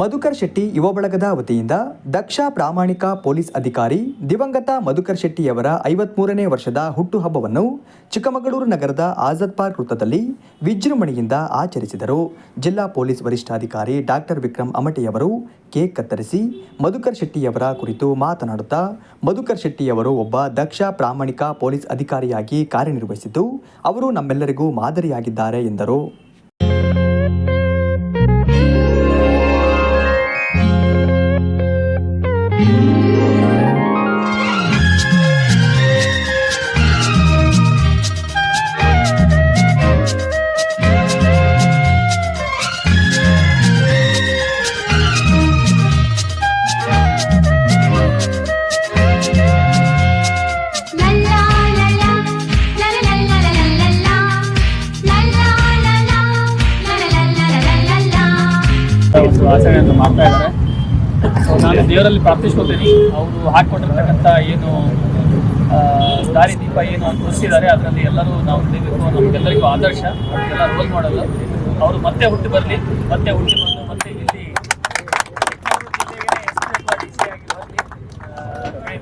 ಮಧುಕರ್ ಶೆಟ್ಟಿ ಯುವ ಬಳಗದ ವತಿಯಿಂದ ದಕ್ಷ ಪ್ರಾಮಾಣಿಕ ಪೊಲೀಸ್ ಅಧಿಕಾರಿ ದಿವಂಗತ ಮಧುಕರ್ ಶೆಟ್ಟಿಯವರ ಐವತ್ಮೂರನೇ ವರ್ಷದ ಹುಟ್ಟುಹಬ್ಬವನ್ನು ಚಿಕ್ಕಮಗಳೂರು ನಗರದ ಆಜಾದ್ ಪಾರ್ಕ್ ವೃತ್ತದಲ್ಲಿ ವಿಜೃಂಭಣೆಯಿಂದ ಆಚರಿಸಿದರು. ಜಿಲ್ಲಾ ಪೊಲೀಸ್ ವರಿಷ್ಠಾಧಿಕಾರಿ ಡಾಕ್ಟರ್ ವಿಕ್ರಮ್ ಅಮಟಿಯವರು ಕೇಕ್ ಕತ್ತರಿಸಿ ಮಧುಕರ್ ಶೆಟ್ಟಿಯವರ ಕುರಿತು ಮಾತನಾಡುತ್ತಾ, ಮಧುಕರ್ ಶೆಟ್ಟಿಯವರು ಒಬ್ಬ ದಕ್ಷ ಪ್ರಾಮಾಣಿಕ ಪೊಲೀಸ್ ಅಧಿಕಾರಿಯಾಗಿ ಕಾರ್ಯನಿರ್ವಹಿಸಿದ್ದು, ಅವರು ನಮ್ಮೆಲ್ಲರಿಗೂ ಮಾದರಿಯಾಗಿದ್ದಾರೆ ಎಂದರು. ಒಂದು ಆಚರಣೆಯನ್ನು ಮಾಡ್ತಾ ಇದ್ದಾರೆ. ಸೊ ನಾನು ದೇವರಲ್ಲಿ ಪ್ರಾರ್ಥಿಸ್ಕೊತೀನಿ ಅವರು ಹಾಕ್ಕೊಟ್ಟಿರ್ತಕ್ಕಂಥ ಏನು ದಾರಿ ದೀಪ ಏನು ತೋರಿಸಿದ್ದಾರೆ, ಅದರಲ್ಲಿ ಎಲ್ಲರೂ ನಾವು ನಡೀಬೇಕು ನಮಗೆಲ್ಲರಿಗೂ ಆದರ್ಶ. ಎಲ್ಲ ರೋಲ್ ಮಾಡಲ್ಲ ಅವರು ಮತ್ತೆ ಹುಟ್ಟಿ ಬರಲಿ, ಮತ್ತೆ ಹುಟ್ಟಿ ಬಂದು ಮತ್ತೆ ಇಲ್ಲಿ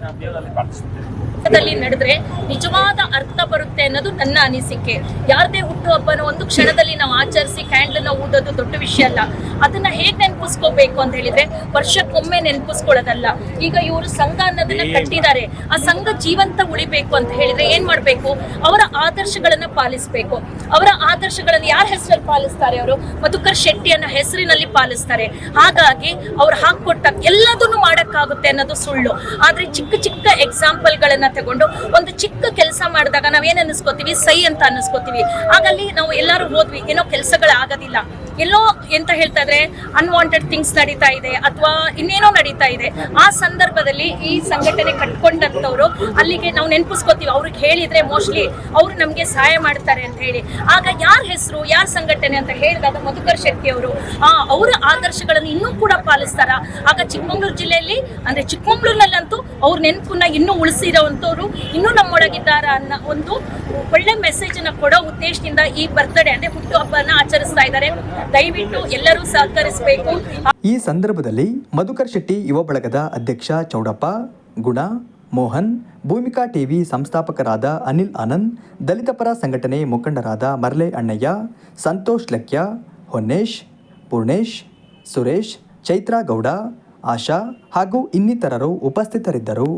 ನಾನು ದೇವರಲ್ಲಿ ಪ್ರಾರ್ಥಿಸ್ಕೊತೀನಿ ದಲ್ಲಿ ನಡೆದ್ರೆ ನಿಜವಾದ ಅರ್ಥ ಬರುತ್ತೆ ಅನ್ನೋದು ನನ್ನ ಅನಿಸಿಕೆ. ಯಾರದೇ ಹುಟ್ಟುಹಬ್ಬನ ಒಂದು ಕ್ಷಣದಲ್ಲಿ ನಾವು ಆಚರಿಸಿ ಕ್ಯಾಂಡಲ್ನ ಊದೋದು ದೊಡ್ಡ ವಿಷಯ ಅಲ್ಲ. ಅದನ್ನ ಹೇಗ್ ನೆನಪಿಸ್ಕೋಬೇಕು ಅಂತ ಹೇಳಿದ್ರೆ ವರ್ಷಕ್ಕೊಮ್ಮೆ ನೆನಪಿಸ್ಕೊಳ್ಳೋದಲ್ಲ. ಈಗ ಇವರು ಸಂಘ ಅನ್ನೋದನ್ನ ಕಟ್ಟಿದ್ದಾರೆ. ಆ ಸಂಘ ಜೀವಂತ ಉಳಿಬೇಕು ಅಂತ ಹೇಳಿದ್ರೆ ಏನ್ ಮಾಡ್ಬೇಕು? ಅವರ ಆದರ್ಶಗಳನ್ನ ಪಾಲಿಸ್ಬೇಕು. ಅವರ ಆದರ್ಶಗಳನ್ನ ಯಾರ ಹೆಸರಲ್ಲಿ ಪಾಲಿಸ್ತಾರೆ ಅವರು? ಮಧುಕರ್ ಶೆಟ್ಟಿ ಅನ್ನೋ ಹೆಸರಿನಲ್ಲಿ ಪಾಲಿಸ್ತಾರೆ. ಹಾಗಾಗಿ ಅವ್ರು ಹಾಕೊಟ್ಟ ಎಲ್ಲದನ್ನು ಮಾಡಕ್ಕಾಗುತ್ತೆ ಅನ್ನೋದು ಸುಳ್ಳು. ಆದರೆ ಚಿಕ್ಕ ಚಿಕ್ಕ ಎಕ್ಸಾಂಪಲ್ಗಳನ್ನು ತಗೊಂಡು ಒಂದು ಚಿಕ್ಕ ಕೆಲಸ ಮಾಡಿದಾಗ ನಾವೇನ್ ಅನ್ನಿಸ್ಕೋತೀವಿ? ಸೈ ಅಂತ ಅನ್ನಿಸ್ಕೋತೀವಿ. ಆಗಲ್ಲಿ ನಾವು ಎಲ್ಲರೂ ಹೋದ್ವಿ. ಏನೋ ಕೆಲಸಗಳು ಆಗೋದಿಲ್ಲ ಎಲ್ಲೋ ಎಂತ ಹೇಳ್ತಾ ಇದ್ರೆ ಅನ್ವಾಂಟೆಡ್ ಥಿಂಗ್ಸ್ ನಡೀತಾ ಇದೆ ಅಥವಾ ಇನ್ನೇನೋ ನಡೀತಾ ಇದೆ. ಆ ಸಂದರ್ಭದಲ್ಲಿ ಈ ಸಂಘಟನೆ ಕಟ್ಕೊಂಡಂತವ್ರು ಅಲ್ಲಿಗೆ ನಾವು ನೆನಪಿಸ್ಕೋತೀವಿ. ಅವ್ರಿಗೆ ಹೇಳಿದ್ರೆ ಮೋಸ್ಟ್ಲಿ ಅವರು ನಮಗೆ ಸಹಾಯ ಮಾಡ್ತಾರೆ ಅಂತ ಹೇಳಿ. ಆಗ ಯಾರ ಹೆಸರು, ಯಾರ ಸಂಘಟನೆ ಅಂತ ಹೇಳಿದಾಗ ಮಧುಕರ್ ಶೆಟ್ಟಿ ಅವರು, ಆ, ಅವರ ಆದರ್ಶಗಳನ್ನು ಇನ್ನೂ ಕೂಡ ಪಾಲಿಸ್ತಾರ? ಆಗ ಚಿಕ್ಕಮಗಳೂರು ಜಿಲ್ಲೆಯಲ್ಲಿ, ಅಂದ್ರೆ ಚಿಕ್ಕಮಗಳೂರಿನಲ್ಲಂತೂ ಅವ್ರ ನೆನಪನ್ನ ಇನ್ನೂ ಉಳಿಸಿರೋವಂಥವ್ರು ಇನ್ನೂ ನಮ್ಮೊಳಗಿದ್ದಾರ ಅನ್ನೋ ಒಂದು ಒಳ್ಳೆ ಮೆಸೇಜ್ ಅನ್ನ ಕೊಡೋ ಉದ್ದೇಶದಿಂದ ಈ ಬರ್ತ್ಡೇ ಅಂದ್ರೆ ಹುಟ್ಟುಹಬ್ಬನ ಆಚರಿಸ್ತಾ ಇದ್ದಾರೆ ದಯವಿಟ್ಟು ಎಲ್ಲರೂ ಸಹಕರಿಸಬೇಕು. ಈ ಸಂದರ್ಭದಲ್ಲಿ ಮಧುಕರ್ ಶೆಟ್ಟಿ ಯುವ ಬಳಗದ ಅಧ್ಯಕ್ಷ ಚೌಡಪ್ಪ, ಗುಣ, ಮೋಹನ್, ಭೂಮಿಕಾ ಟಿವಿ ಸಂಸ್ಥಾಪಕರಾದ ಅನಿಲ್ ಆನಂದ್, ದಲಿತ ಪರ ಸಂಘಟನೆ ಮುಖಂಡರಾದ ಮರ್ಲೆ ಅಣ್ಣಯ್ಯ, ಸಂತೋಷ್ ಲಕ್ಯ, ಹೊನ್ನೇಶ್, ಪೂರ್ಣೇಶ್, ಸುರೇಶ್, ಚೈತ್ರಾ ಗೌಡ, ಆಶಾ ಹಾಗೂ ಇನ್ನಿತರರು ಉಪಸ್ಥಿತರಿದ್ದರು.